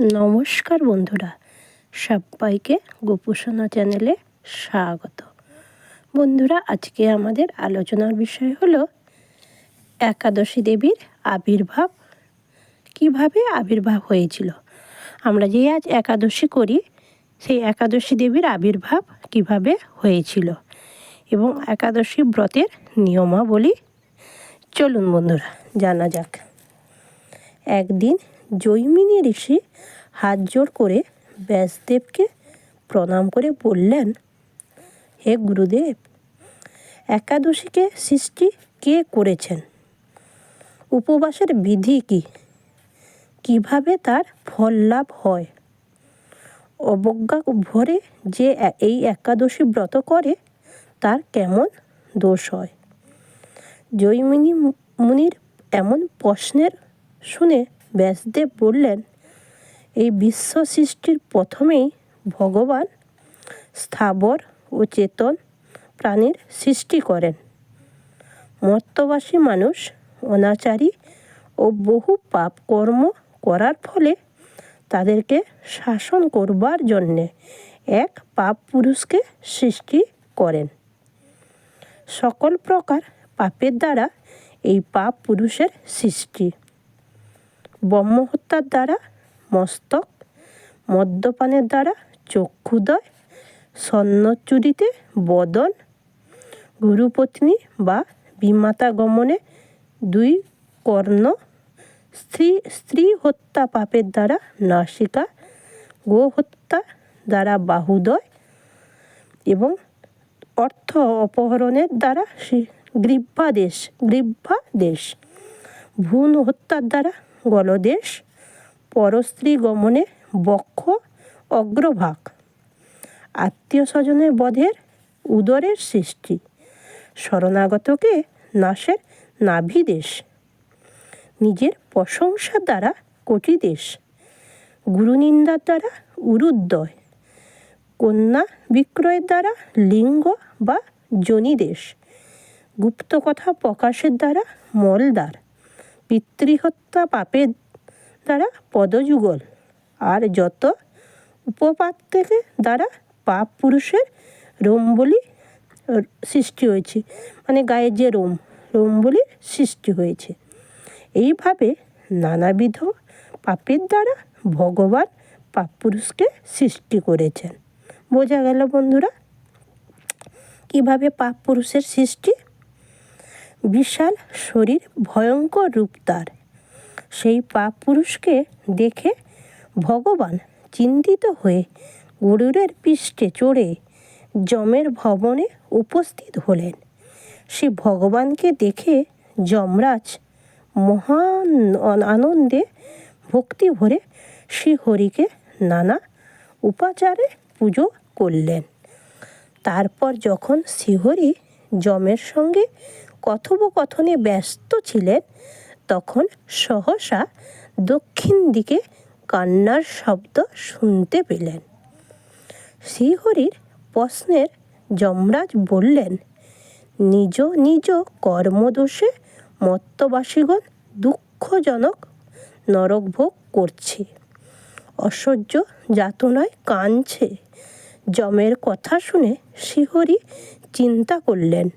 নমস্কার বন্ধুরা, সবাইকে গোপুসোনা চ্যানেলে স্বাগত। বন্ধুরা, আজকে আমাদের আলোচনার বিষয় হলো একাদশী দেবীর আবির্ভাব। কীভাবে আবির্ভাব হয়েছিল? আমরা যে আজ একাদশী করি, সেই একাদশী দেবীর আবির্ভাব কীভাবে হয়েছিল? এবং একাদশী ব্রতের নিয়মাবলী। চলুন বন্ধুরা, জানা যাক। একদিন জৈমিনী ঋষি হাত জোড় করে ব্যাসদেবকে প্রণাম করে বললেন, হে গুরুদেব, একাদশীকে সৃষ্টি কে করেছেন? উপবাসের বিধি কি? কীভাবে তার ফল লাভ হয়? অবজ্ঞা ভরে যে এই একাদশী ব্রত করে, তার কেমন দোষ হয়? জৈমিনী মুনির এমন প্রশ্নের শুনে ব্যাসদেব বললেন এই বিশ্ব সৃষ্টির প্রথমেই ভগবান স্থাবর ও চেতন প্রাণীর সৃষ্টি করেন। মর্তবাসী মানুষ, অনাচারী ও বহু পাপ কর্ম করার ফলে তাদেরকে শাসন করবার জন্যে এক পাপ পুরুষকে সৃষ্টি করেন। সকল প্রকার পাপের দ্বারা এই পাপ পুরুষের সৃষ্টি ব্রহ্মহত্যার দ্বারা মস্তক, মদ্যপানের দ্বারা চক্ষুদয়, স্বর্ণচুরিতে বদন, গুরুপত্নী বা বিমাতা গমনে দুই কর্ণ, স্ত্রী স্ত্রী হত্যা পাপের দ্বারা নাসিকা, গোহত্যা দ্বারা বাহুদয় এবং অর্থ অপহরণের দ্বারা গ্রীব্বাদেশ গ্রীব্বাদেশ। ভ্রূণ হত্যার দ্বারা গলদেশ, পরস্ত্রী গমনে বক্ষ, অগ্রভাগ। আত্মীয় স্বজনের বধের উদরের সৃষ্টি, শরণাগতকে নাশের নাভিদেশ, নিজের প্রশংসার দ্বারা কটিদেশ, গুরুনিন্দার দ্বারা উরুদ্দয়, কন্যা বিক্রয়ের দ্বারা লিঙ্গ বা জনিদেশ গুপ্ত কথা প্রকাশের দ্বারা মলদ্বার। পিতৃহত্যা পাপের দ্বারা পদযুগল। আর যত উপপাত থেকে দ্বারা পাপ পুরুষের রোমবলি সৃষ্টি হয়েছে মানে গায়ের যে রোম রোম বলি সৃষ্টি হয়েছে। এইভাবে নানাবিধ পাপের দ্বারা ভগবান পাপ পুরুষকে সৃষ্টি করেছেন। বোঝা গেল বন্ধুরা, কীভাবে পাপ পুরুষের সৃষ্টি বিশাল শরীর ভয়ঙ্কর রূপ তার। সেই পাপ পুরুষকে দেখে ভগবান চিন্তিত হয়ে গরুরের পৃষ্ঠে চড়ে যমের ভবনে উপস্থিত হলেন। সে ভগবানকে দেখে যমরাজ মহান আনন্দে ভক্তি ভরে শ্রীহরিকে নানা উপাচারে পুজো করলেন। তারপর যখন শ্রীহরি যমের সঙ্গে কথোপকথনে ব্যস্ত ছিলেন, তখন সহসা দক্ষিণ দিকে কান্নার শব্দ শুনতে পেলেন। শ্রীহরির প্রশ্নের যমরাজ বললেন, নিজ নিজ কর্মদোষে মত্তবাসীগণ দুঃখজনক নরকভোগ করছে। অসহ্য যাতনায় কাঁদছে। যমের কথা শুনে শ্রীহরি চিন্তা করলেন।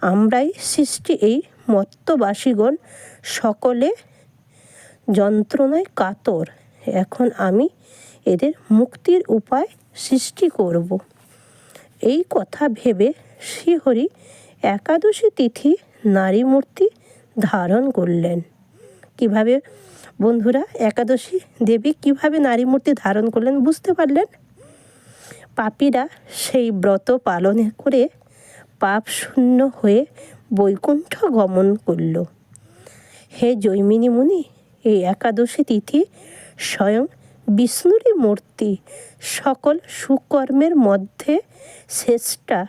আমরাই সৃষ্টি এই মত্তবাসীগণ। সকলে যন্ত্রণায় কাতর। এখন আমি এদের মুক্তির উপায় সৃষ্টি করব। এই কথা ভেবে শ্রীহরি একাদশী তিথি নারী মূর্তি ধারণ করলেন। কীভাবে বন্ধুরা, একাদশী দেবী কীভাবে নারী মূর্তি ধারণ করলেন বুঝতে পারলেন? পাপীরা সেই ব্রত পালন করে পাপ শূন্য হয়ে বৈকুণ্ঠ গমন করল। হে জৈমিনী মুনি, এই একাদশী তিথি স্বয়ং বিষ্ণুরই মূর্তি, সকল সুকর্মের মধ্যে শ্রেষ্ঠা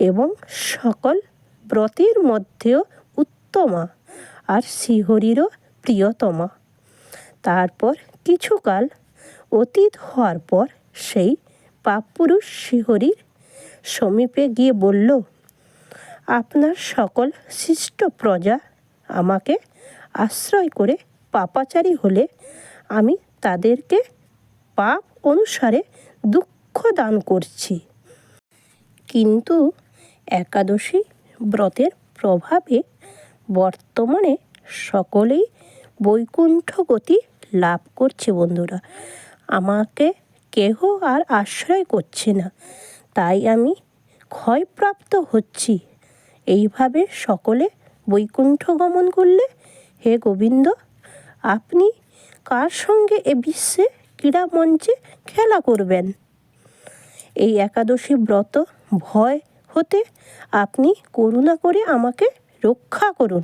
এবং সকল ব্রতের মধ্যেও উত্তমা আর শ্রীহরিরও প্রিয়তমা। তারপর কিছুকাল অতীত হওয়ার পর সেই পাপপুরুষ শ্রীহরির সমীপে গিয়ে বলল আপনার সকল শিষ্ট প্রজা আমাকে আশ্রয় করে পাপাচারী হলে আমি তাদেরকে পাপ অনুসারে দুঃখ দান করছি। কিন্তু একাদশী ব্রতের প্রভাবে বর্তমানে সকলেই বৈকুণ্ঠ গতি লাভ করছে বন্ধুরা। আমাকে কেহ আর আশ্রয় করছে না। তাই আমি ক্ষয়প্রাপ্ত হচ্ছি। এইভাবে সকলে বৈকুণ্ঠ গমন করলে, হে গোবিন্দ, আপনি কার সঙ্গে এ বিশ্বে ক্রীড়া মঞ্চে খেলা করবেন? এই একাদশী ব্রত, ভয় হতে আপনি করুণা করে আমাকে রক্ষা করুন।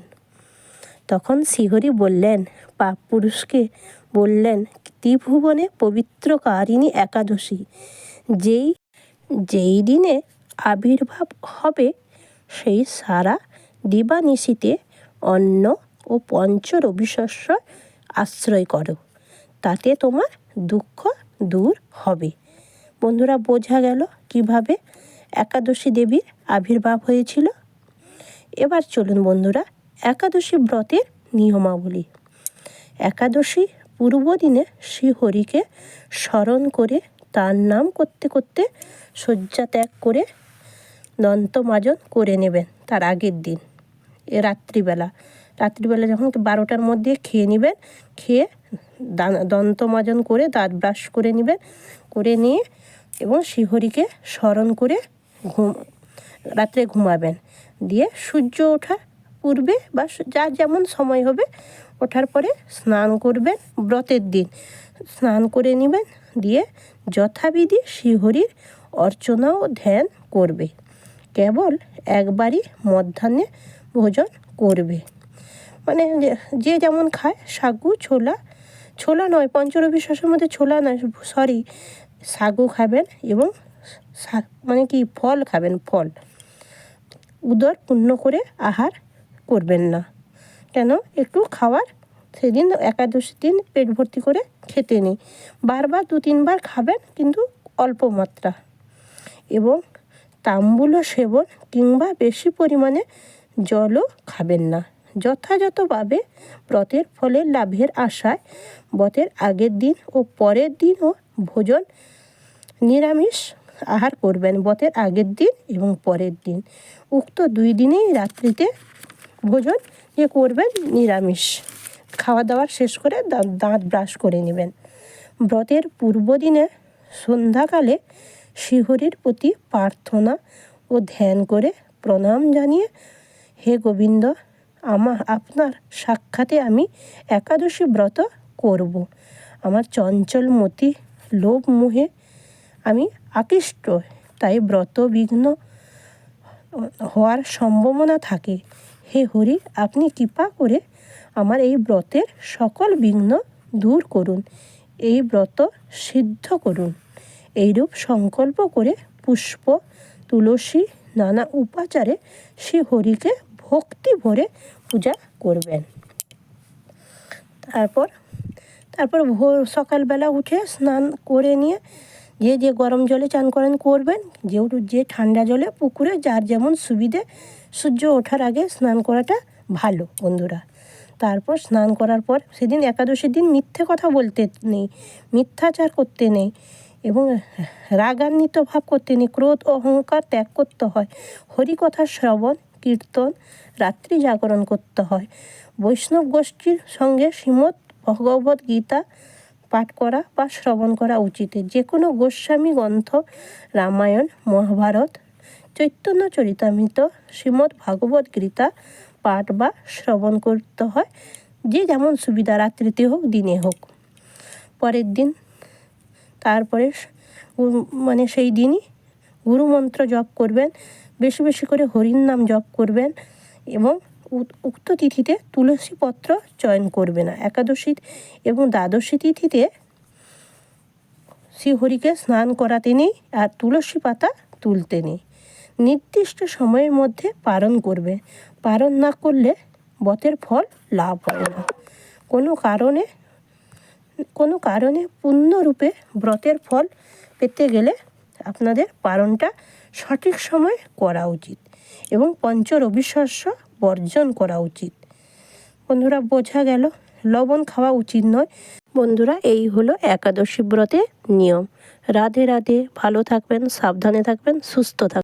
তখন শ্রীহরি বললেন, পাপ পুরুষকে বললেন, ত্রিভুবনে পবিত্রকারিণী একাদশী, যেই যেই দিনে আবির্ভাব হবে সেই সারা দিবানিশীতে অন্ন ও পঞ্চ রবিশস্য আশ্রয় করো। তাতে তোমার দুঃখ দূর হবে। বন্ধুরা, বোঝা গেল কীভাবে একাদশী দেবীর আবির্ভাব হয়েছিল? এবার চলুন বন্ধুরা, একাদশী ব্রতের নিয়মাবলী। একাদশী পূর্বদিনে শ্রীহরিকে স্মরণ করে তার নাম করতে করতে শয্যা ত্যাগ করে দন্তমাজন করে নেবেন তার আগের দিন, এ রাত্রিবেলা। রাত্রিবেলা যখন বারোটার মধ্যে খেয়ে নেবেন, খেয়ে দান- দন্তমাজন করে দাঁত ব্রাশ করে নেবেন, করে নিয়ে এবং শিহরিকে স্মরণ করে ঘুম, রাত্রে ঘুমাবেন। দিয়ে সূর্য ওঠা পূর্বে বা যা যেমন সময় হবে, ওঠার পরে স্নান করবেন ব্রতের দিন। স্নান করে নেবেন, দিয়ে যথাবিধি শিহরির অর্চনা ও ধ্যান করবে। কেবল একবারই মধ্যাহ্নে ভোজন করবে। মানে যে- যেমন খায়, সাগু, ছোলা ছোলা নয় পঞ্চরবি শস্যের মধ্যে ছোলা নয়, সরি, সাগু খাবেন এবং মানে কি, ফল খাবেন, ফল। উদর পূর্ণ করে আহার করবেন না। কেন? একটু খাওয়ার সেদিন একাদশী দিন পেট ভর্তি করে খেতে নেই। বারবার দু তিনবার খাবেন কিন্তু অল্প মাত্রা। এবং তাম্বুল সেবন কিংবা বেশি পরিমাণে জলও খাবেন না। যথাযথভাবে ব্রতের ফলে লাভের আশায় ব্রতের আগের দিন ও পরের দিনও ভোজন নিরামিষ আহার করবেন ব্রতের আগের দিন এবং পরের দিন। উক্ত দুই দিনেই রাত্রিতে ভোজন যে করবেন নিরামিষ। খাওয়া দাওয়া শেষ করে দাঁত ব্রাশ করে নেবেন। ব্রতের পূর্ব দিনে সন্ধ্যাকালে শ্রীহরির প্রতি প্রার্থনা ও ধ্যান করে প্রণাম জানিয়ে, হে গোবিন্দ, আমা আপনার সাক্ষাতে আমি একাদশী ব্রত করব। আমার চঞ্চল মতি লোভ মুহে আমি আকৃষ্ট। তাই ব্রত বিঘ্ন হওয়ার সম্ভাবনা থাকে। হে হরি, আপনি কৃপা করে আমার এই ব্রতের সকল বিঘ্ন দূর করুন। এই ব্রত সিদ্ধ করুন। এইরূপ সংকল্প করে পুষ্প, তুলসী, নানা উপাচারে শ্রী হরিকে ভক্তি ভরে পূজা করবেন। তারপর তারপর ভোর সকালবেলা উঠে স্নান করে নিয়ে যে যে গরম জলে চান করেন করবেন। যেহেতু যে ঠান্ডা জলে পুকুরে যার যেমন সুবিধে সূর্য ওঠার আগে স্নান করাটা ভালো বন্ধুরা। তারপর স্নান করার পর সেদিন একাদশীর দিন মিথ্যে কথা বলতে নেই, মিথ্যাচার করতে নেই। এবং রাগান্বিত ভাব করতে নেই ক্রোধ অহংকার ত্যাগ করতে হয়। হরিকথা, শ্রবণ, কীর্তন, রাত্রি জাগরণ করতে হয়। বৈষ্ণব গোষ্ঠীর সঙ্গে শ্রীমৎ ভগবত গীতা পাঠ করা বা শ্রবণ করা উচিত। যে কোনো গোস্বামী গ্রন্থ, রামায়ণ, মহাভারত, চৈতন্য চরিতামৃত শ্রীমদ্ ভাগবত গীতা পাঠ বা শ্রবণ করতে হয়। যে যেমন সুবিধা, রাত্রিতে হোক, দিনে হোক। পরের দিন তারপরে মানে সেই দিনই গুরুমন্ত্র জপ করবেন, বেশি বেশি করে হরির নাম জপ করবেন এবং উক্ত তিথিতে তুলসী পত্র চয়ন করবে না একাদশী এবং দ্বাদশী তিথিতে শ্রীহরিকে স্নান করাতে নেই আর তুলসী পাতা তুলতে নেই। নির্দিষ্ট সময়ের মধ্যে পালন করবে। পালন না করলে বতের ফল লাভ হয় না। কোনো কারণে কোনো কারণে পূর্ণরূপে ব্রতের ফল পেতে গেলে আপনাদের পালনটা সঠিক সময়ে করা উচিত এবং পঞ্চ রবিশস্য বর্জন করা উচিত। বন্ধুরা, বোঝা গেল, লবণ খাওয়া উচিত নয়। বন্ধুরা, এই হলো একাদশী ব্রতের নিয়ম। রাধে রাধে, ভালো থাকবেন, সাবধানে থাকবেন, সুস্থ থাকবেন।